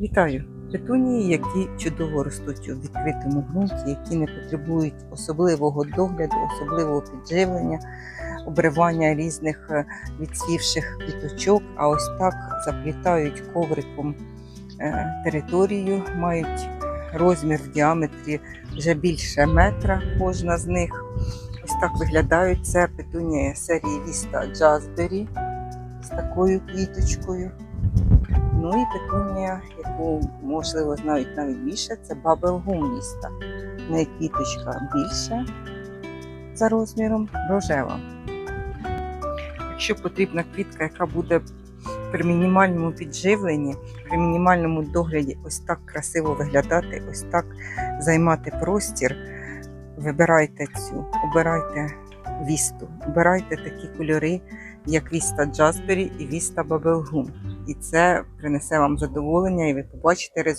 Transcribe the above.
Вітаю! Петунії, які чудово ростуть у відкритому ґрунті, які не потребують особливого догляду, особливого підживлення, обривання різних е, відсвівших квіточок, а ось так заплітають ковриком е, територію, мають розмір в діаметрі вже більше метра кожна з них. Ось так виглядають. Це петунія серії Віста Джазбері з такою квіточкою. Ну і петунія, яку можливо знають навіть більше, це бабелгум міста. В неї квіточка більша за розміром рожева. Якщо потрібна квітка, яка буде при мінімальному підживленні, при мінімальному догляді ось так красиво виглядати, ось так займати простір, вибирайте цю, обирайте вісту, обирайте такі кольори, як Віста Джазбері і Віста Бабелгум. І це принесе вам задоволення, і ви побачите результат.